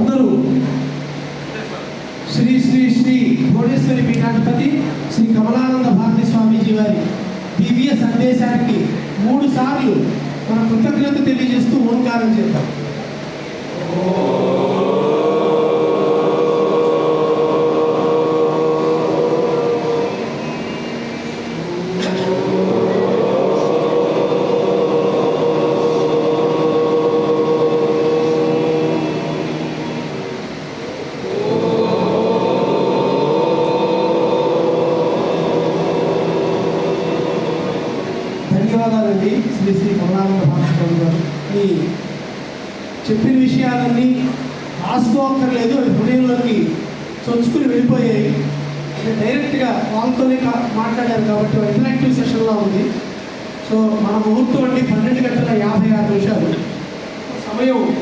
అందరూ శ్రీ శ్రీ శ్రీ భువనేశ్వరి పీఠాధిపతి శ్రీ కమలానంద భారతి స్వామీజీ వారి దివ్య సందేశానికి మూడు సార్లు మన కృతజ్ఞత తెలియజేస్తూ ఓంకారం చేద్దాం ధన్యవాదాలండి శ్రీ శ్రీ కమలానంద భాస్కర్ గారు మీ చెప్పిన విషయాలన్నీ రాసుకోక్కర్లేదు అది హృదయంలోకి చొచ్చుకుని వెళ్ళిపోయాయి. అంటే డైరెక్ట్గా వాళ్ళతోనే మాట్లాడారు కాబట్టి ఇంటరాక్టివ్ సెషన్లో ఉంది. సో మన ముహూర్తం అండి పన్నెండు గంటల యాభై ఆరు నిమిషాలు. సమయం.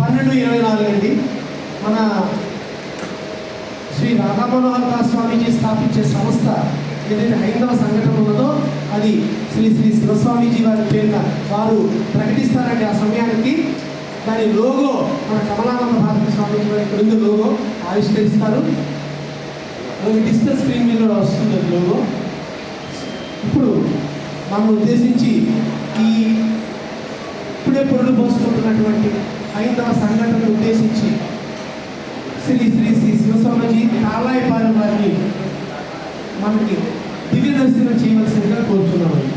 పన్నెండు ఇరవై నాలుగు అండి. మన శ్రీ రాధా మనోహర్ దాస్ స్వామీజీ స్థాపించే సంస్థ ఏదైతే హైందవ సంఘటన ఉన్నదో అది శ్రీ శ్రీ శివస్వామీజీ వారి పేరున వారు ప్రకటిస్తారండి ఆ సమయానికి. దాని లోగో మన కమలానంద భారతి స్వామీజీ వారి ఇక్కడ లోగో ఆవిష్కరిస్తారు. అలాగే డిజిటల్ స్క్రీన్ మీద కూడా వస్తుంది అది లోగో ఇప్పుడు మనం ఉద్దేశించి ఈ ఇప్పుడే పొరుడు పోసుకుంటున్నటువంటి ఐదవ సంఘటనను ఉద్దేశించి శ్రీ శ్రీ శ్రీ శివస్వామిజీ తాళాయిపాలెం వారిని మనకి దివ్య దర్శనం చేయవలసిందిగా కోరుతున్నామండి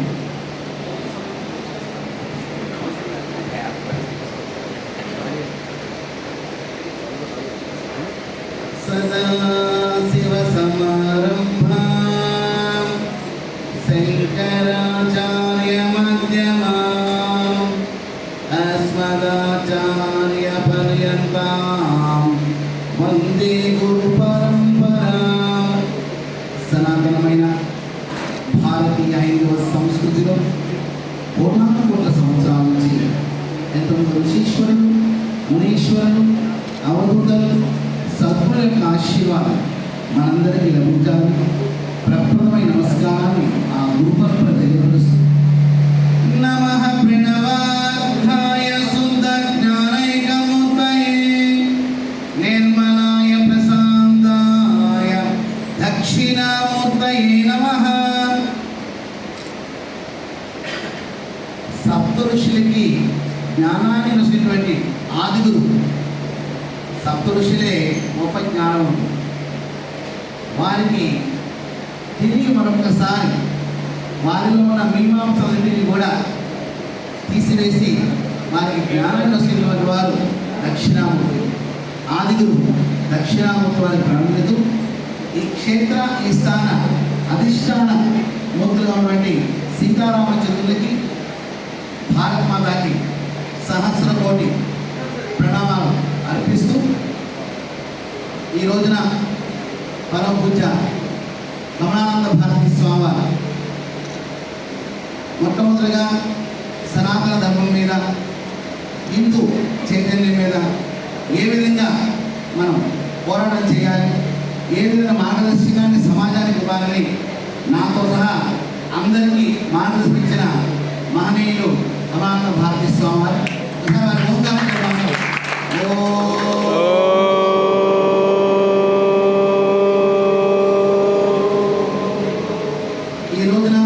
సదా మునీశ్వరులు అవధూతలు సద్గుల యొక్క ఆశీర్వాదం మనందరికీ లభించాలి. ప్రప్రథమైన నమస్కారాన్ని ఆ గురుపత్ర తెలియపరుస్తుంది నమ ప్రణవార్థ వారిలో ఉన్న మీమాంసలన్నింటినీ కూడా తీసివేసి వారికి జ్ఞానాన్ని నొసినటువంటి వారు దక్షిణామూర్తి ఆదిగురు దక్షిణామూర్తి వారి ప్రణమితు. ఈ క్షేత్ర ఈ స్థాన అధిష్టాన మూర్తులుగా ఉన్నటువంటి సీతారామచంద్రులకి భారత్ మాతాకి సహస్ర కోటి ప్రణామాలు అర్పిస్తూ ఈ రోజున పరమ పూజ కమలానంద భారతి స్వామివారు మొట్టమొదటిగా సనాతన ధర్మం మీద హిందూ చైతన్యం మీద ఏ విధంగా మనం పోరాటం చేయాలి ఏ విధంగా మార్గదర్శకాన్ని సమాజానికి ఇవ్వాలని నాతో సహా అందరికీ మార్గదర్శించిన మహనీయులు కమలానంద భారతి స్వామి వారి ఓంకారం చెప్పాలి. ఈ రోజున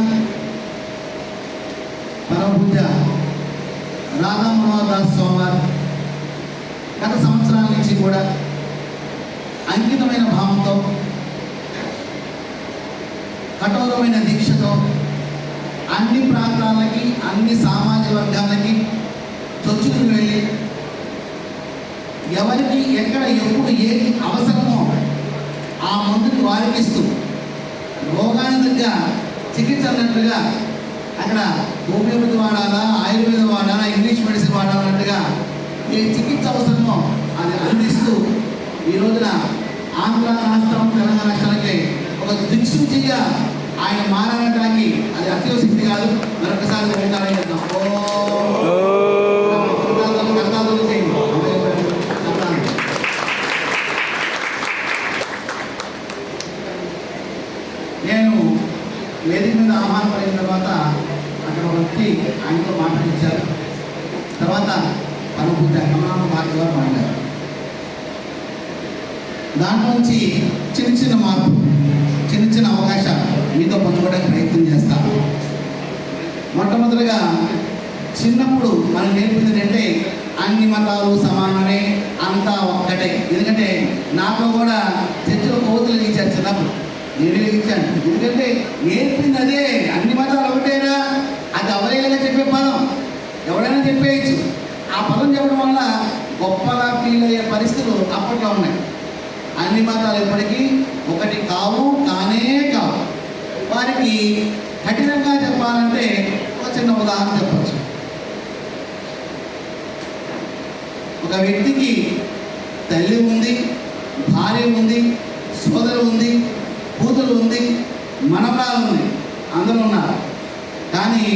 పరమ పూజ రాధా మనోహర్ దాస్ స్వామివారు గత సంవత్సరాల నుంచి కూడా అంకితమైన భావంతో కఠోరమైన దీక్షతో అన్ని ప్రాంతాలకి అన్ని సామాజిక వర్గాలకి చొచ్చుకుని వెళ్ళి ఎవరికి ఎక్కడ ఎప్పుడు ఏది అవసరమో ఆ మందుని వారికి ఇస్తూ రోగానికి తగ్గ చికిత్స అన్నట్టుగా అక్కడ హోమియోపతి వాడాలా ఆయుర్వేదం వాడాలా ఇంగ్లీష్ మెడిసిన్ వాడాలన్నట్టుగా ఏ చికిత్స అవసరమో అది అందిస్తూ ఈ రోజున ఆంధ్ర రాష్ట్రం తెలంగాణ రాష్ట్రానికి ఒక దిక్సూచిగా ఆయన మారడానికి అది అత్యవశక్తి కాదు. మరొకసారి ఓంకారం చేద్దాం. నేను వేదిక మీద ఆహ్వానం పడిన తర్వాత అక్కడ ఒక వ్యక్తి ఆయనతో మాట్లాడించారు. తర్వాత పరమ పూజ కమలామ భారతి గారు మాట్లాడారు దాంట్లోంచి చిన్న చిన్న మార్పు మీతో పంచుకోవడానికి ప్రయత్నం చేస్తాను మొట్టమొదటిగా చిన్నప్పుడు మనం నేర్పింది ఏంటంటే అన్ని మతాలు సమానమే అంతా ఒక్కటే. ఎందుకంటే నాకు కూడా చర్చలో కోతులు ఇచ్చారు చిన్నప్పుడు. నేను వెలిగించాను ఎందుకంటే నేర్పింది అదే అన్ని మతాలు ఒకటేనా? అది అవలేలుగా చెప్పే పదం. ఎవరైనా చెప్పేయచ్చు. ఆ పదం చెప్పడం వల్ల గొప్పగా ఫీల్ అయ్యే పరిస్థితులు అప్పట్లో ఉన్నాయి. అన్ని మతాలు ఎప్పటికీ ఒకటి కావు కానే కావు. వారికి కఠినంగా చెప్పాలంటే ఒక చిన్న ఉదాహరణ చెప్పచ్చు. ఒక వ్యక్తికి తల్లి ఉంది భార్య ఉంది సోదరు ఉంది కూతురు ఉంది మనవరాలు ఉంది అందరూ ఉన్నారు. కానీ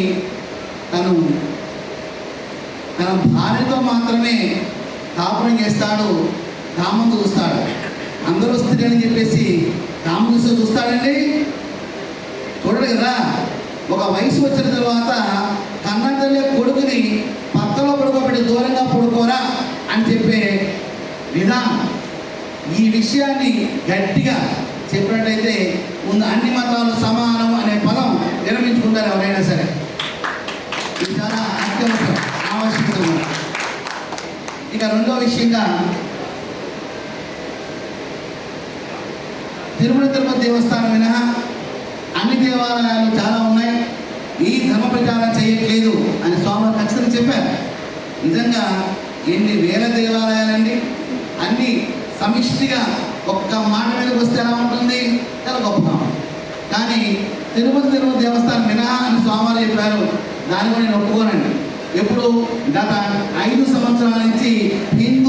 తను తన భార్యతో మాత్రమే కాపురం చేస్తాడు కామం చూస్తాడు. అందరూ స్త్రీ అని చెప్పేసి కామం చూస్తే చూస్తాడండి చూడండి కదా? ఒక వయసు వచ్చిన తర్వాత కన్నతల్లి కొడుకుని పక్కలో పడుకోబెట్టి దూరంగా పడుకోరా అని చెప్పే విధానం. ఈ విషయాన్ని గట్టిగా చెప్పినట్టయితే ముందు అన్ని మతాలు సమానం అనే పదం విరమించుకుంటారు ఎవరైనా సరే. ఇది చాలా అత్యవసరం ఆవశ్యకత ఇక రెండో విషయంగా తిరుమల తిరుపతి దేవస్థానం మినహా అన్ని దేవాలయాలు చాలా ఉన్నాయి. ఈ ధర్మ ప్రచారం చేయట్లేదు అని స్వామి ఖచ్చితంగా చెప్పారు. నిజంగా ఎన్ని వేల దేవాలయాలండి. అన్ని సమిష్టిగా ఒక్క మాట మీదకి వస్తే ఎలా ఉంటుంది? చాలా గొప్పగా కానీ తిరుపతి తిరుపతి దేవస్థానం మినహా అని స్వామివారు చెప్పారు. దాన్ని కూడా నేను ఒప్పుకోనండి. ఎప్పుడు గత ఐదు సంవత్సరాల నుంచి హిందూ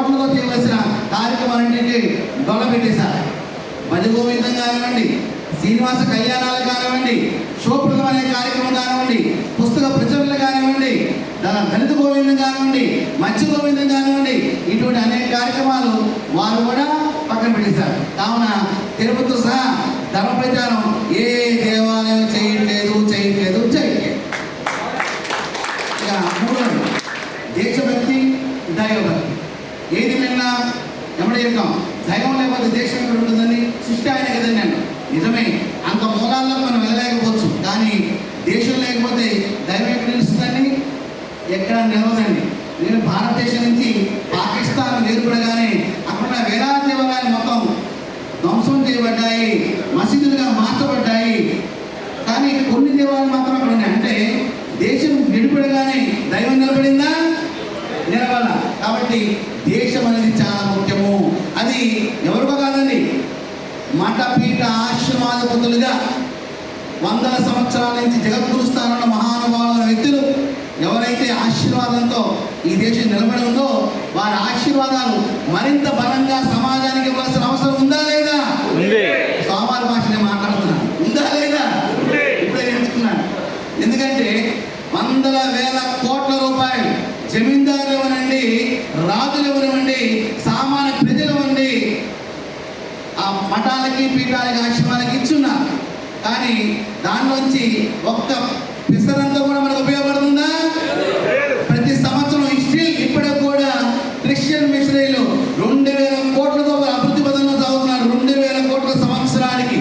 కోట్లతో చేయవలసిన కార్యక్రమాలన్నింటినీ దొడబెట్టేశారు భజగోవిందం గోవిందం కానివ్వండి శ్రీనివాస కళ్యాణాలు కానివ్వండి శోభృతం అనే కార్యక్రమం కానివ్వండి పుస్తక ప్రచురణలు కానివ్వండి దాని దళిత గోవిందం కానివ్వండి మత్స్య గోవిందం కానివ్వండి ఇటువంటి అనేక కార్యక్రమాలు వారు కూడా పక్కన పెట్టేశారు. కావున తిరుపతితో సహా ధర్మ ప్రచారం ఏ దేవాలయం చేయట్లేదు చేయట్లేదు చేయట్లేదు ఇక మూడోది దేశభక్తి దైవభక్తి ఏది విన్నా ఎమ్మడే చెప్తాం దైవం లేకపోతే దేశం ఎక్కడ ఉంటుందని సృష్టి ఆయన కదండి నేను నిజమే అంత మూలాల్లో మనం వెళ్ళలేకపోవచ్చు కానీ దేశం లేకపోతే దైవం ఎక్కడ నిలుస్తుందండి ఎక్కడ నిలవదండి. నేను భారతదేశం నుంచి పాకిస్తాన్ నేర్పడగానే అక్కడ వేలాది దేవాలయాలు మొత్తం ధ్వంసం చేయబడ్డాయి మసీదులుగా మార్చబడ్డాయి. కానీ కొన్ని దేవాలయాలు మాత్రం అక్కడ ఉన్నాయి. అంటే దేశం విడిపడగానే దైవం నిలబడిందా? నిలబడ కాబట్టి దేశం అనేది చాలా ముఖ్యము. అది ఎవరికో కాదండి. మఠపీఠ ఆశ్రమాధిపతులుగా వందల సంవత్సరాల నుంచి జగద్గురు స్థానంలో మహా ఎవరైతే ఆశీర్వాదంతో ఈ దేశం నిలబడి ఉందో వారి ఆశీర్వాదాలు మరింత బలంగా సమాజానికి ఇవ్వాల్సిన అవసరం ఉందా లేదా? ఉంది. సోమవారి భాష నేను మాట్లాడుతున్నాను. ఉందా లేదా? ఇప్పుడే నేర్చుకున్నాను. ఎందుకంటే వందల వేల కోట్ల రూపాయలు జమీందారులు ఇవ్వనండి రాజులు ఇవ్వనివ్వండి సామాన్య ప్రజలు ఇవ్వండి ఆ మఠాలకి పీఠాలకి ఆశ్రమాలకి ఇచ్చున్నారు. కానీ దానిలోంచి ఒక్క పిసరంతా కూడా మనకు ఉపయోగపడుతుందా ప్రతి సంవత్సరం స్టిల్ ఇప్పటికి కూడా క్రిస్టియన్ మిషనరీలు రెండు వేల కోట్లతో అభివృద్ధి పదంలో చదువుతున్నారు రెండు వేల కోట్ల సంవత్సరానికి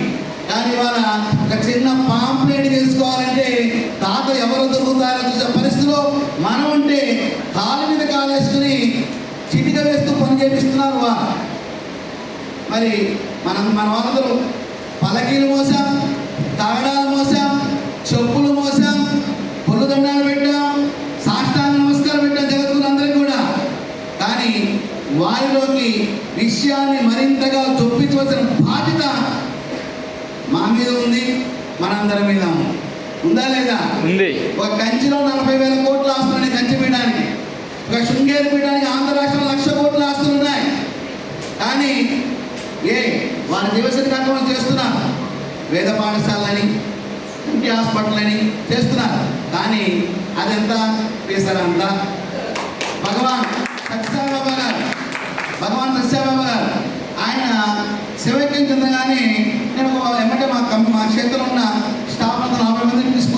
కానీ ఇవాళ ఒక చిన్న పాంప్లెట్ చేసుకోవాలంటే తాత ఎవరు దొరుకుతారో చూసే పరిస్థితిలో మనం ఉంటే కాలు మీద కాలు వేసుకుని చిటిక వేస్తూ పని చేపిస్తున్నారు వా మరి మనం మన వాళ్ళందరూ పలకీలు మోసాం తాగడాలు మోసాం చెప్పులు మోసాం పొల్లు దండాలు పెట్టాం సాష్టాంగ నమస్కారం పెట్టాం జగత్తులందరికీ కూడా. కానీ వారిలోకి విషయాన్ని మరింతగా చొప్పించవలసిన బాధ్యత మా మీద ఉంది మనందరి మీద ఉంది. ఉందా లేదా? ఉంది. ఒక కంచిలో నలభై వేల కోట్లు ఆస్తున్నాయి కంచి పీయడానికి ఒక శృంగేరి పీయడానికి ఆంధ్ర రాష్ట్రంలో లక్ష కోట్లు ఆస్తులు ఉన్నాయి కానీ ఏ వారి దివసన కార్యక్రమం చేస్తున్నారు. వేద పాఠశాలని ఇంటి హాస్పిటల్ అని చేస్తున్నారు. కానీ అదెంత? పేసరంత? భగవాన్ సత్యసాయిబాబా గారు భగవాన్ సత్యసాయిబాబా గారు ఆయన చెందగానే నేను ఒక ఎమ్మటే మా కం- మా క్షేత్రంలో ఉన్న స్టాఫ్ అంతా నలభై మందిని తీసి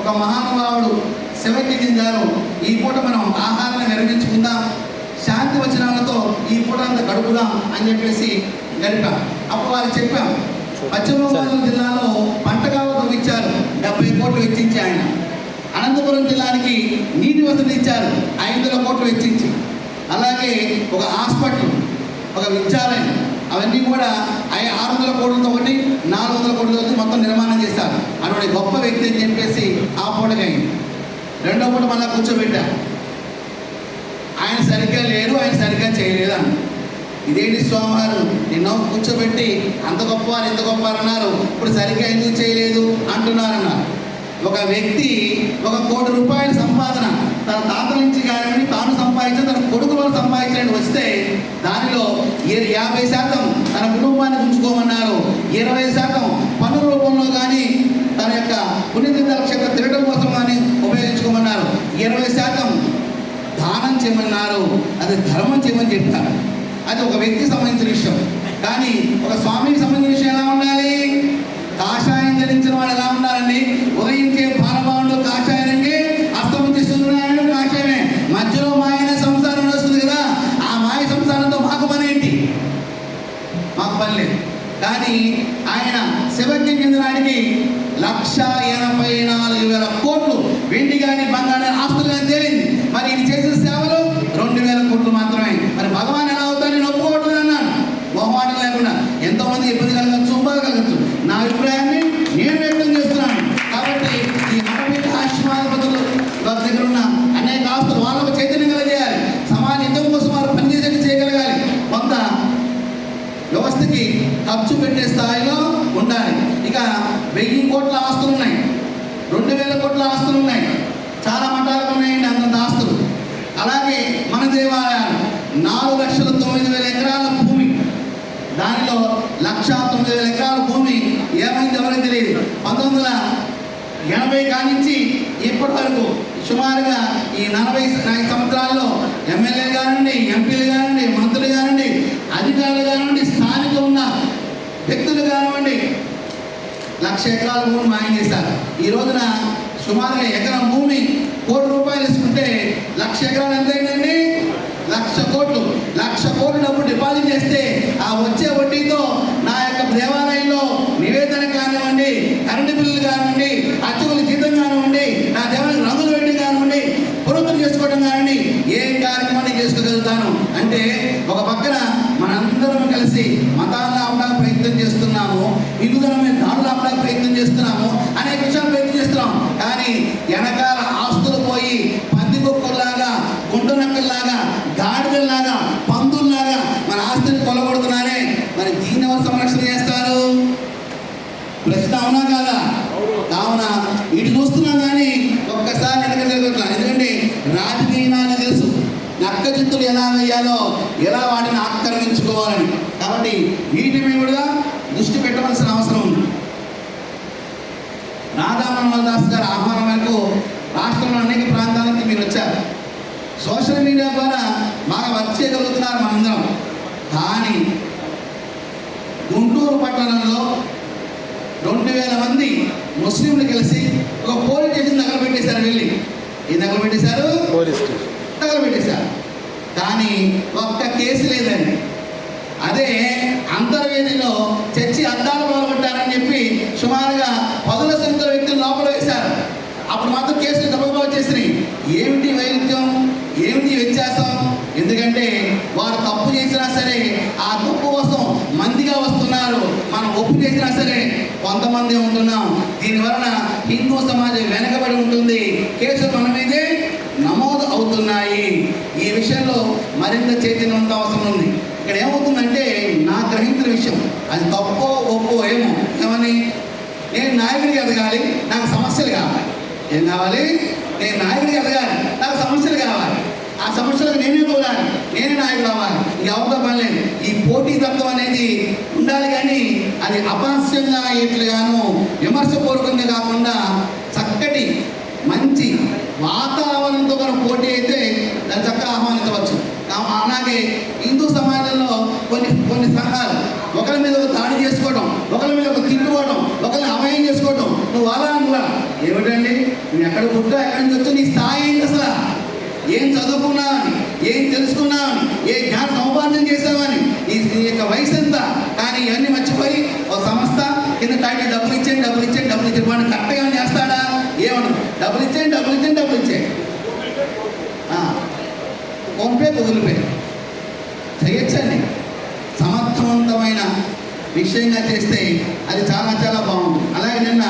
ఒక మహానుభావుడు శివైక్యం చెందారు. ఈ పూట మనం ఆహారాన్ని నిర్వహించుకుందాం శాంతి వచనాలతో ఈ పూట అంతా గడుపుదాం అని చెప్పేసి గడిపాం అప్పుడు వారికి చెప్పాం పశ్చిమ గోదావరి జిల్లాలో పంటకాలు ఇచ్చారు డెబ్బై కోట్లు వెచ్చించి ఆయన. అనంతపురం జిల్లానికి నీటి వసతి ఇచ్చారు ఐదు కోట్లు వెచ్చించి. అలాగే ఒక హాస్పిటల్ ఒక విద్యాలయం అవన్నీ కూడా ఆరు వందల కోట్లతో ఒకటి నాలుగు వందల కోట్లతో మొత్తం నిర్మాణం చేశారు. అటువంటి గొప్ప వ్యక్తి అని చెప్పేసి ఆ పూటకైంది రెండో పూట మళ్ళా కూర్చోబెట్టారు. ఆయన సరిగ్గా లేడు ఆయన సరిగ్గా చేయలేదు అన్న ఇదేంటి స్వామివారు నిన్న కూర్చోబెట్టి అంత గొప్పవారు ఇంత గొప్పవారు అన్నారు. ఇప్పుడు సరిగ్గా ఎందుకు చేయలేదు? అంటున్నారన్నారు. ఒక వ్యక్తి ఒక కోటి రూపాయల సంపాదన తన తాత నుంచి కానివ్వండి తాను సంపాదించిన తన కొడుకు వాళ్ళు సంపాదించడానికి వస్తే దానిలో ఏ- యాభై శాతం తన కుటుంబాన్ని ఉంచుకోమన్నారు. ఇరవై శాతం పన్ను రూపంలో కానీ తన యొక్క పుణ్యతీర్థ క్షేత్ర తిరగడం కోసం కానీ ఉపయోగించుకోమన్నారు ఇరవై శాతం దానం చేయమన్నారు అది ధర్మం చేయమని చెప్పారు అది ఒక వ్యక్తికి సంబంధించిన విషయం. కానీ ఒక స్వామికి సంబంధించిన విషయం ఎలా ఉండాలి? కాషాయం ధరించిన వాడు ఎలా ఉండాలండి? ఉదయించే బాలభావుడు కాషాయానికి అస్తమించే సూర్యనారాయణ కాషాయమే. మధ్యలో మాయన సంసారం వస్తుంది కదా ఆ మాయ సంసారంతో మాకు పని ఏంటి? మాకు పని లేదు. కానీ ఆయన శివజ్ఞం చెందినాడికి లక్ష ఎనభై నాలుగు వేల కోట్లు వెండి కానీ బంగారు ఆస్తులు కానీ తేలింది మరి ఇది చేసిన సేవలు రెండు వేల కోట్లు మాత్రమే మరి భగవాన్ ఎలా అవుతారు నేను ఒప్పుకోవట్లేదు అన్నాను మొహమాటం లేకుండా ఎంతోమంది ఇబ్బంది కలగచ్చు బాధ కలగచ్చు నా అభిప్రాయాన్ని నేను వ్యక్తం చేస్తున్నాను కాబట్టి ఈ మఠపీఠ ఆశ్రమాధిపతులు వారి దగ్గర ఉన్న అనేక ఆస్తులు వాళ్ళకు చైతన్యం కలిగేయాలి సమాజ హితం కోసం వారు పనిచేసేట్టు చేయగలగాలి కొంత వ్యవస్థకి ఖర్చు పెట్టే స్థాయిలో ఉండాలి ఇక వెయ్యి కోట్ల ఆస్తులు ఉన్నాయి రెండు వేల కోట్ల ఆస్తులు ఉన్నాయి చాలా మఠాలకు ఉన్నాయండి అంతంత ఆస్తులు. అలాగే మన దేవాలయాలు నాలుగు లక్షల తొమ్మిది వేల ఎకరాల భూమి. దానిలో లక్ష తొమ్మిది వేల ఎకరాల భూమి ఏమైంది ఎవరికి తెలియదు. పంతొమ్మిది వందల ఎనభై కానించి ఇప్పటి వరకు సుమారుగా ఈ నలభై నాలుగు సంవత్సరాల్లో ఎమ్మెల్యే కానివ్వండి ఎంపీలు కానివ్వండి మంత్రులు కానివ్వండి అధికారులు కానివ్వండి స్థానిక ఉన్న వ్యక్తులు కానివ్వండి లక్ష ఎకరాల భూమి మాయం చేశారు. ఈ రోజున సుమారుగా ఎకరం భూమి కోటి రూపాయలు ఇస్తుంటే లక్ష ఎకరాలు ఎంత అయిందండి? లక్ష కోట్లు. లక్ష కోట్లు డబ్బు డిపాజిట్ చేస్తే ఆ వచ్చే వడ్డీతో నా యొక్క దేవాలయంలో నివేదన కానివ్వండి కరెంటు బిల్లులు కానివ్వండి అర్చకుల జీతం కానివ్వండి నా దేవాలయం రంగులు వేయడం కానివ్వండి పురోగతి చేసుకోవడం కానివ్వండి ఏ కార్యక్రమాన్ని చేసుకోగలుగుతాను అంటే ఒక పక్కన మనందరం కలిసి మతాలను ఆపడానికి ప్రయత్నం చేస్తున్నాము హిందువుల మీద దాడులు ఆపడానికి ప్రయత్నం చేస్తున్నాము అనేక విషయాలు ప్రయత్నం చేస్తున్నాం కానీ వెనకాల ఆస్తులు పోయి పందికొక్కుల్లాగా గుండునక్కల్లాగా గాడిదల్లాగా పందుల్లాగా మన ఆస్తిని కొలగొడుతున్నారే మరి దీన్ని ఎవరు సంరక్షణ చేస్తారు? ప్రశ్న అవునా కాదా? కావున. ఇటు చూస్తున్నాం కానీ ఒక్కసారి వెనక తిరగట్లా. ఎందుకంటే రాజకీయ తెలుసు నక్క చింతలు ఎలా వేయాలో ఎలా వాటిని ఆక్రమించుకోవాలని. కాబట్టి వీటి మీద కూడా దృష్టి పెట్టవలసిన అవసరం ఉంది. రాధా మనోహర్ దాస్ గారి ఆహ్వానం మేరకు రాష్ట్రంలో అనేక ప్రాంతాలకి మీరు వచ్చారు. సోషల్ మీడియా ద్వారా బాగా వర్క్ చేయగలుగుతున్నారు మనందరం. కానీ గుంటూరు పట్టణంలో రెండు వేల మంది ముస్లింలు కలిసి ఒక పోలీస్ స్టేషన్ దగ్గర పెట్టేశారు వెళ్ళి ఏ దగ్గర పెట్టేశారు? Police station. దగ్గర పెట్టేశారు. కానీ ఒక్క కేసు లేదండి. అదే అంతర్వేదిలో చర్చి అద్దాలు పాల్గొంటారని చెప్పి సుమారుగా పదుల సంఖ్యలో వ్యక్తులు లోపల వేశారు. అప్పుడు మాత్రం కేసులు గబగబా వచ్చేసినాయి ఏమిటి వైరుధ్యం? ఏమిటి వ్యత్యాసం? ఎందుకంటే వారు తప్పు చేసినా సరే ఆ తప్పు కోసం మందిగా వస్తున్నారు. మనం ఒప్పు చేసినా సరే కొంతమంది ఉంటున్నాం. దీని వలన హిందూ సమాజం వెనకబడి ఉంటుంది. కేసులు మన మీదే నమోదు అవుతున్నాయి. ఈ విషయంలో మరింత చైతన్యవంతం అవసరం ఉంది. ఇక్కడ ఏమవుతుందంటే నా గ్రహించిన విషయం. అది తప్పో ఒప్పో ఏమో. ఏమని? నేను నాయకుడికి ఎదగాలి నాకు సమస్యలు కావాలి. ఏం కావాలి? నేను నాయకుడికి ఎదగాలి నాకు సమస్యలు కావాలి. ఆ సమస్యలకు నేనే పోరాలి నేనే నాయకుడు అవ్వాలి. ఎవరితో అవసరం పని లేదు. ఈ పోటీ తత్వం అనేది ఉండాలి కానీ అది అపహాస్యంగా అయ్యేట్లుగాను విమర్శపూర్వకంగా కాకుండా చక్కటి మంచి వాతావరణంతో మనం పోటీ అయితే దాన్ని చక్కగా ఆహ్వానించవచ్చు. అలాగే కొన్ని కొన్ని సంఘాలు ఒకరి మీద ఒక దాడి చేసుకోవడం ఒకరి మీద ఒక తిట్టుకోవడం ఒకరిని అమయం చేసుకోవడం నువ్వు అలా అనులా ఏమిటండి? నువ్వు ఎక్కడ పుట్టా ఎక్కడి నుంచి వచ్చా? నీ స్థాయి ఏంటి అసలు? ఏం చదువుకున్నావని ఏం తెలుసుకున్నావని ఏ జ్ఞాన సంపాదన చేసావని ఈ నీ యొక్క వయసు ఎంత? కానీ ఇవన్నీ మర్చిపోయి ఒక సంస్థ కింద టైటిల్ డబ్బులు ఇచ్చేయండి డబ్బులు ఇచ్చేయండి డబ్బులు ఇచ్చేయండి వాడిని కరెక్ట్గా చేస్తాడా? ఏమన్నా? డబ్బులు ఇచ్చేయండి డబ్బులు ఇచ్చేయండి డబ్బులు ఇచ్చేయండి ఫోన్పే గూగుల్ పే. విషయంగా చేస్తే అది చాలా చాలా బాగుంది. అలాగే నిన్న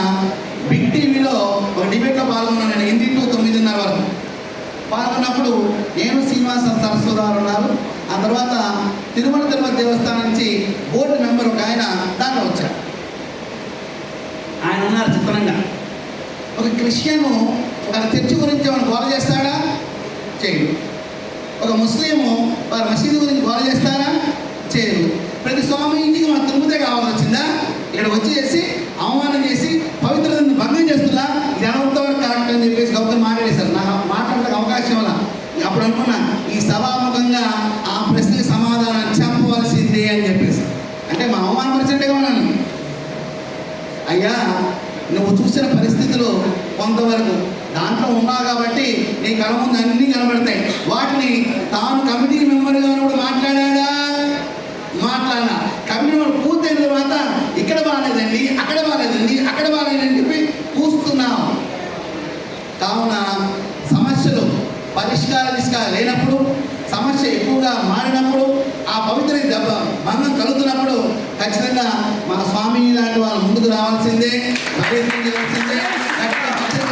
బిగ్ టీవీలో ఒక డిబేట్లో పాల్గొన్నాను నేను ఎనిమిది టు తొమ్మిదిన్నర వరకు. పాల్గొన్నప్పుడు నేను శ్రీనివాస సరస్వతారు ఉన్నారు. ఆ తర్వాత తిరుమల తిరుమల దేవస్థానం నుంచి బోర్డు మెంబర్ ఒక ఆయన దాకా వచ్చారు. ఆయన ఉన్నారు చిత్రంగా. ఒక క్రిస్టియను ఒక చర్చి గురించి ఏమైనా గోల చేస్తాడా? చేయడు. ఒక ముస్లిము వారి మసీదు గురించి గోల చేస్తారా చేయరు ప్రతి స్వామి మన వచ్చిందా? ఇక్కడ వచ్చేసి అవమానం చేసి పవిత్రతను భంగం చేస్తుందా ఇది ఎంతవరకు కరెక్ట్ అని చెప్పేసి గౌతమ్ మాట్లాడేశారు. నా మాట్లాడడానికి అవకాశం వల్ల అప్పుడు అనుకున్నా ఈ సభాముఖంగా ఆ ప్రశ్నకి సమాధానం చెప్పవలసిందే అని చెప్పేసి. అంటే మా అవమానపరిచినట్టుగా ఉన్నాను. అయ్యా నువ్వు చూసిన పరిస్థితులు కొంతవరకు దాంట్లో ఉన్నావు కాబట్టి నీ కళ ముందు అన్నీ కనబడతాయి వాటిని తాను కమిటీ మెంబర్గా కూడా మాట్లాడాడా మాట్లాడినా కమిటీ మెంబర్ పూర్తయిన తర్వాత ఇక్కడ బాగాలేదండి అక్కడ బాగాలేదండి అక్కడ బాగాలేదని చెప్పి కూస్తున్నావు కావున సమస్యలు పరిష్కార దిశగా లేనప్పుడు ఎక్కువగా మారినప్పుడు ఆ పవిత్ర దెబ్బ భంగం కలుగుతున్నప్పుడు ఖచ్చితంగా మన స్వామి లాంటి వాళ్ళు ముందుకు రావాల్సిందే ప్రయత్నం చేయవలసిందే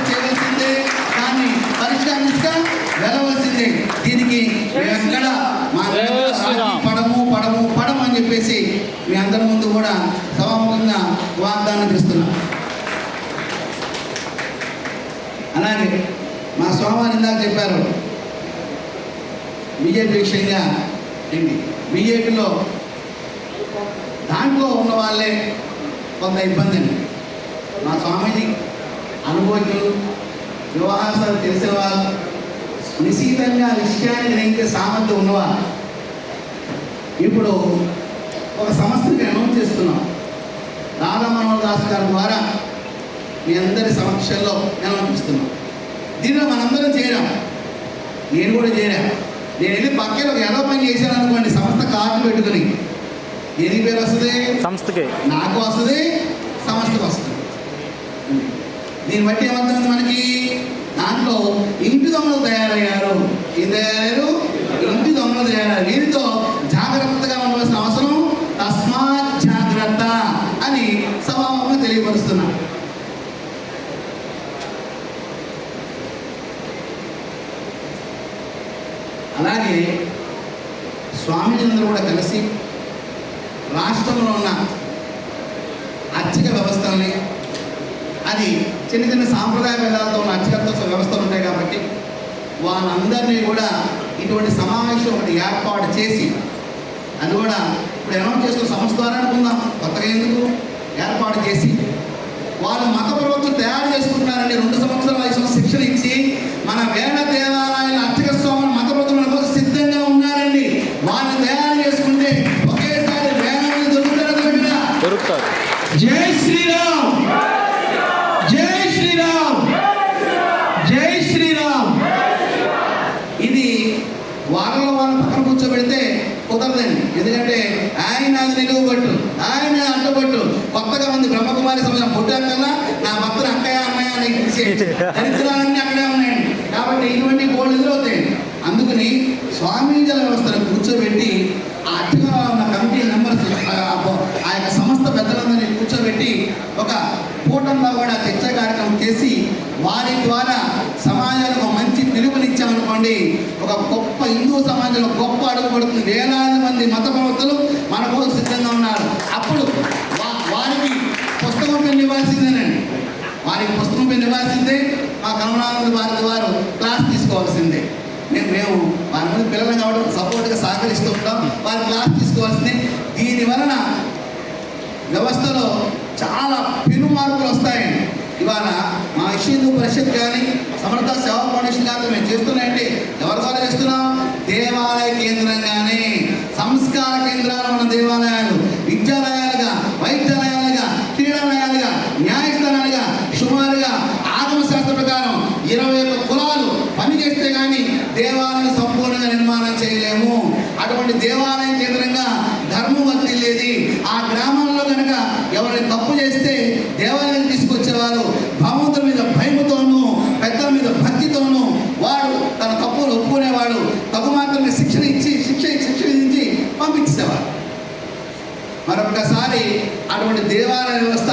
చేయవలసిందే దాన్ని పరిష్కార దిశగా వెళ్ళవలసిందే. దీనికి ఎక్కడ మా పడము పడము పడము అని చెప్పేసి మీ అందరి ముందు కూడా సభాముఖంగా వాగ్దానం చేస్తున్నాం. అలాగే మా స్వామివారు ఇందాక చెప్పారు బీజేపీ ఏంటి? బీజేపీలో దాంట్లో ఉన్న వాళ్ళే కొంత ఇబ్బంది అండి. మా స్వామీజీ అనుభవజ్ఞులు వివాహాలు తెలిసేవాళ్ళు నిశీతంగా విషయాన్ని గ్రహించే సామర్థ్యం ఉన్నవారు. ఇప్పుడు ఒక సంస్థకి అనౌన్స్ చేస్తున్నాం. రాధా మనోహర్ దాస్ గారి ద్వారా మీ అందరి సమక్షంలో నేను అనిపిస్తున్నాం దీనిలో మనందరం చేయడం నేను కూడా చేరా నేను వెళ్ళి పక్కన ఎదో పని చేశాను అనుకోండి సంస్థ కార్డు పెట్టుకుని. దేని పేరు వస్తుంది? సంస్థకి. నాకు వస్తుంది సంస్థకు వస్తుంది. దీన్ని బట్టి ఏమవుతుంది మనకి? దాంట్లో ఇంటి దొంగలు తయారయ్యారు. ఏం తయారయ్యారు? ఇంటి దొంగలు తయారయ్యారు. వీరితో జాగ్రత్తగా ఉండవలసిన అవసరం తస్మాత్ జాగ్రత్త అని సభాముఖంగా తెలియపరుస్తున్నా. అలాగే స్వామిజీలందరూ కూడా కలిసి రాష్ట్రంలో ఉన్న అర్చక వ్యవస్థల్ని అది చిన్న చిన్న సాంప్రదాయ భేదాలతో ఉన్న అర్చకత్వ వ్యవస్థలు ఉంటాయి కాబట్టి వాళ్ళందరినీ కూడా ఇటువంటి సమావేశం ఒకటి ఏర్పాటు చేసి అది కూడా ఇప్పుడు అనౌన్స్ చేస్తున్న సంస్థ ద్వారా అనుకుందాం. కొత్తగా ఎందుకు? ఏర్పాటు చేసి వాళ్ళు మత ప్రవక్తలు తయారు చేసుకుంటున్నారండి రెండు సంవత్సరాల వయసులో శిక్షణ ఇచ్చి మన వేణ దేవాలయాల ఎందుకంటే ఆయన నిలువబట్టు ఆయన అడ్డుపట్టు కొత్తగా ఉంది బ్రహ్మకుమారి సంబంధం పుట్టాకల్లా నా భక్తులు అక్కయ్య అన్నయ్య అని పిలిచేయండి. దరిద్రాలన్నీ అక్కడే ఉన్నాయండి కాబట్టి ఇటువంటి గోళ్ళు ఎదురవుతాయండి అందుకని స్వామీజీల వ్యవస్థను కూర్చోబెట్టి ఆ అర్చగా ఉన్న కమిటీ మెంబర్స్ ఆ యొక్క సంస్థ పెద్దలందరినీ కూర్చోబెట్టి ఒక కూటంలో కూడా చర్చ కార్యక్రమం చేసి వారి ద్వారా సమాజానికి ఒక మంచి పిలుపునిచ్చామనుకోండి ఒక గొప్ప హిందూ సమాజంలో గొప్ప అడుగు పడుతుంది వేలాది మంది మత ప్రవర్తలు మన కోసం సిద్ధంగా ఉన్నారు. అప్పుడు వా- వారికి పుస్తకం పెళ్ళి ఇవ్వాల్సిందేనండి. వారికి పుస్తకం పెళ్ళి ఇవ్వాల్సిందే. మా కరుణానంద భారతి వారు క్లాస్ తీసుకోవాల్సిందే. మేము మేము వారి ముందు పిల్లలు కావడం సపోర్ట్గా సహకరిస్తూ ఉంటాం. వారి క్లాస్ తీసుకోవాల్సిందే. దీని వలన వ్యవస్థలో చాలా పెను మార్పులు వస్తాయండి. ఇవాళ మా ఇష్యూ పరిషత్ కానీ సమర్థ సేవ ఫౌండేషన్ మేము చేస్తున్నాయండి. ఎవరి ద్వారా చేస్తున్నాం? దేవాలయ కేంద్రంగానే. సంస్కార కేంద్రాలు ఉన్న దేవాలయాలు. విద్యాలయాలుగా వైద్యాలయాలుగా క్రీడాలయాలుగా న్యాయస్థానాలుగా సుమారుగా ఆగమశాస్త్ర ప్రకారం ఇరవై ఒక్క కులాలు పనిచేస్తే కానీ దేవాలయం సంపూర్ణంగా నిర్మాణం చేయలేము. అటువంటి దేవాలయం అటువంటి దేవాలయ వ్యవస్థ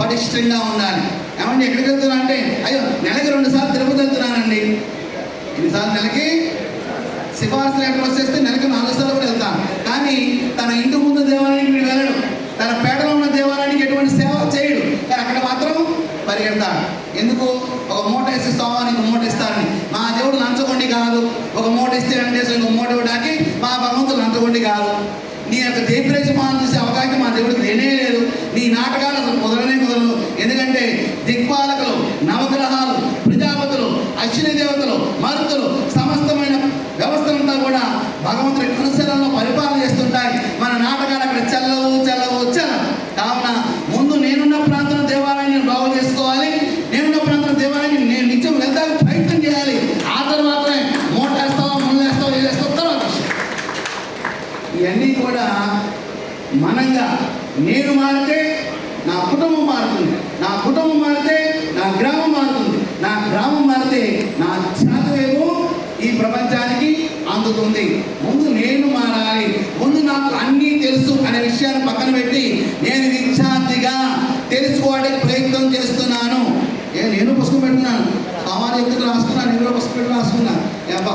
పటిష్టంగా ఉండాలి. ఏమండి ఎక్కడికి వెళ్తున్నా అంటే అయ్యో నెలకి రెండు సార్లు తిరుపతి వెళ్తున్నానండి. ఎన్నిసార్లు నెలకి? సిఫార్సు లెటర్ వచ్చేస్తే నెలకి నాలుగు సార్లు కూడా వెళ్తాను. కానీ తన ఇంటి ముందు దేవాలయానికి వీడు వెళ్ళడు. తన పేటలో ఉన్న దేవాలయానికి ఎటువంటి సేవ చేయడు. కానీ అక్కడ మాత్రం పరిగెడతాడు. ఎందుకు? ఒక మూట వేసి స్వామి ఇంకో మూట ఇస్తారని. మా దేవుడు లంచగొండి కాదు. ఒక మూట ఇస్తే అంటే ఇంకో మూట ఇవ్వడానికి మా భగవంతుడు లంచగొండి కాదు నీ యొక్క దేప్రేషమానం చూసే అవకాశం మా దేవుడికి లేనే లేదు నీ నాటకాలు అసలు కుదరనే కుదరదు. ఎందుకంటే దిక్పాలకులు నవగ్రహాలు ప్రజాపతులు అశ్విని దేవతలు మరుతులు సమస్తమైన వ్యవస్థలంతా కూడా భగవంతుడి అనుసరణలో పరిపాలన చేస్తుంటాయి. మన నాటకాలు అక్కడ చెల్లవు చల్లవు చల్ల. కావున ముందు నేనున్న ప్రాంతం దేవాలయాన్ని బాగు చేసుకోవాలి. నేనున్న ప్రాంతం దేవాలయాన్ని నేను నిత్యం వెళ్తాను ప్రయత్నం చేయాలి. ఆ తర్వాతనే మూట వేస్తావా వేస్తావు వేస్తావా తర్వాత ఇవన్నీ కూడా మనంగా నేను మారితే నా కుటుంబం మారుతుంది నా కుటుంబం మారితే నా గ్రామం మారుతుంది నా గ్రామం మారితే నా ఛాతవేమో ఈ ప్రపంచానికి అందుతుంది ముందు నేను మారాలి ముందు నాకు అన్నీ తెలుసు అనే విషయాన్ని పక్కన పెట్టి నేను విద్యార్థిగా తెలుసుకోవడానికి ప్రయత్నం చేస్తున్నాను ఏ నేను పుస్తకం పెట్టున్నాను సామాన్య వ్యక్తులు రాసుకున్నాను నేను కూడా పుస్తకం పెట్టి రాసుకున్నాను ఏబ్బా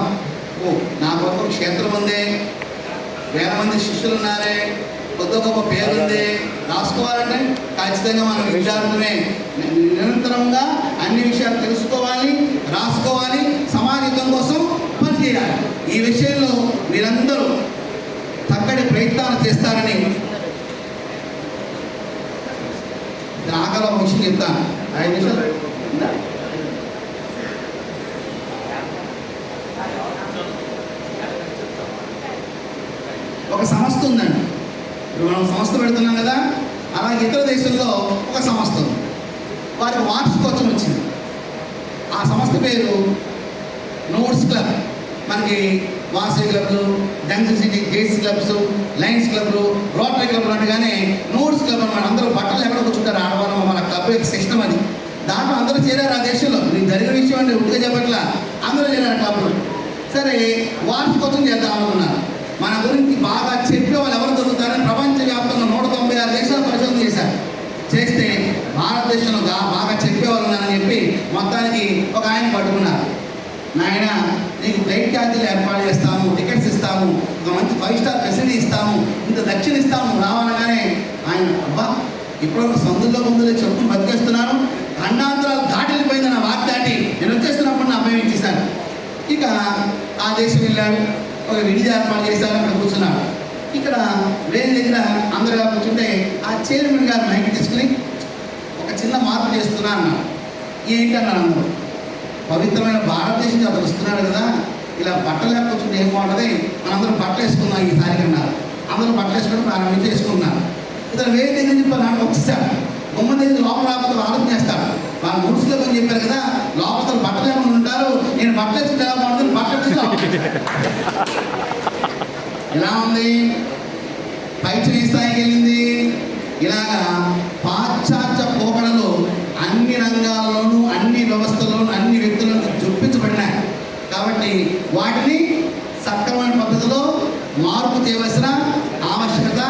ఓ నా కొత్త క్షేత్రం ఉంది. వేల మంది శిష్యులు ఉన్నారే. కొత్త గొప్ప పేరుంది. రాసుకోవాలంటే ఖచ్చితంగా మనం విద్యార్థులే నిరంతరంగా అన్ని విషయాలు తెలుసుకోవాలి రాసుకోవాలి సమాజం కోసం పనిచేయాలి. ఈ విషయంలో మీరందరూ చక్కటి ప్రయత్నాలు చేస్తారని ఆకలి ఒక విషయం చెప్తాను. ఐదు నిమిషాలు ఉందా? ఒక సంస్థ ఉందండి. ఇప్పుడు మనం సంస్థ పెడుతున్నాం కదా అలాగే ఇతర దేశంలో ఒక సంస్థ ఉంది. వారికి వార్షికోత్సవం వచ్చింది. ఆ సంస్థ పేరు నోట్స్ క్లబ్. మనకి వాసవి క్లబ్లు జంక్షన్ సిటీ గేస్ క్లబ్స్ లయన్స్ క్లబ్లు రోటరీ క్లబ్లు అంటగానే నోట్స్ క్లబ్ అనమాట అందరూ బట్టలు ఎక్కడ కూర్చుంటారు? ఆడవాళ్ళం మన క్లబ్ యొక్క సిస్టమ్ అది. దాంట్లో అందరూ చేరారు ఆ దేశంలో. నీకు జరిగిన విషయం అంటే ఉట్టుగా చెప్పట్లా. అందరూ చేరారు క్లబ్లో. సరే వార్షికోత్సవం చేద్దాం అనుకున్నారు మన గురించి బాగా చెప్పే వాళ్ళు ఎవరు దొరుకుతారని ప్రపంచవ్యాప్తంగా నూట తొంభై ఆరు దేశాలు పరిశోధన చేశారు చేస్తే భారతదేశంలో గా- బాగా చెప్పేవాళ్ళు ఉన్నారని చెప్పి మొత్తానికి ఒక ఆయన పట్టుకున్నారు నాయన నీకు ఏర్పాటు చేస్తాము టికెట్స్ ఇస్తాము ఒక మంచి ఫైవ్ స్టార్ ఫెసిలిటీ ఇస్తాము ఇంత దక్షిణ ఇస్తాము రావాలగానే ఆయన అబ్బా ఇప్పుడు సందుల్లో ముందులో చెప్పులు బతికేస్తున్నాను ఖండాంతరాలు దాటిపోయింది నా వాక్ దాటి నేను వచ్చేస్తున్నప్పుడు నా అబ్బాయి ఇచ్చేసాను ఇక ఆ దేశం వెళ్ళాడు ఒక విడిది ఏర్పాటు చేశారు అక్కడ కూర్చున్నాడు. ఇక్కడ వేరే దగ్గర అందరూ కూర్చుంటే ఆ చైర్మన్ గారు మైక్ తీసుకుని ఒక చిన్న మార్పు చేస్తున్నా అన్నాడు. ఏంటన్నారు అందరూ పవిత్రమైన భారతదేశం అతను వస్తున్నాడు కదా ఇలా బట్టలు లేకపోతే ఏం బాగుంటుంది మనందరం బట్టలు వేసుకున్నాం ఈసారి కన్నా. అందరూ బట్టలు వేసుకోవడం ప్రారంభించి వేసుకున్నారు ఇతను వేరే దగ్గర నుంచి నాకు వచ్చేసాడు. బొమ్మ దగ్గర లోపల రాకపోతే ఆలోచన చేస్తాడు. వాళ్ళు ముడుచులో కొంచెం చెప్పారు కదా లోపల బట్టలు ఏమైనా ఉంటారు నేను బట్టలు వేసుకుంటే ఎలా బాగుంటుంది? బట్టలు ఎలా ఉంది? పైచ స్థాయికి వెళ్ళింది? ఇలాగా పాశ్చాత్య పోకడలో అన్ని రంగాల్లోనూ అన్ని వ్యవస్థలోనూ అన్ని కాబట్టి వాటిని సక్రమైన పద్ధతిలో మార్పు చేయవలసిన ఆవశ్యకత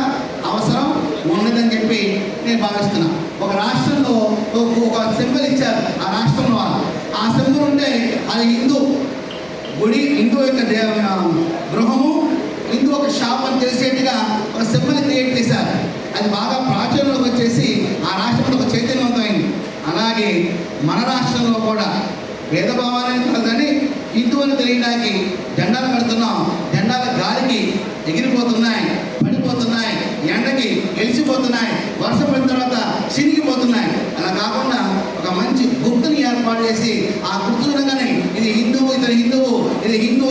అవసరం ఉన్నదని చెప్పి నేను భావిస్తున్నా. ఒక రాష్ట్రంలో ఒక- సింబల్ ఇచ్చారు. ఆ రాష్ట్రంలో ఆ సింబల్ ఉంటే అది హిందూ. గుడి హిందూ యొక్క దేవ గృహము. హిందూ ఒక షాప్ అని తెలిసేట్టుగా ఒక సింబల్ క్రియేట్ చేశారు. అది బాగా ప్రాచుర్యంలోకి వచ్చేసి ఆ రాష్ట్రంలో ఒక చైతన్యవంతమైంది. అలాగే మన రాష్ట్రంలో కూడా భేదభావాలని కలదని హిందూ అని తెలియడానికి జెండాలు కడుతున్నాం. జెండాల గాలికి ఎగిరిపోతున్నాయి పడిపోతున్నాయి ఎండకి ఎలిసిపోతున్నాయి వర్ష పడిన తర్వాత చిరిగిపోతున్నాయి అలా కాకుండా ఒక మంచి గుర్తుని ఏర్పాటు చేసి ఆ గుర్తు ఇది హిందువు ఇతని హిందువు ఇది హిందూ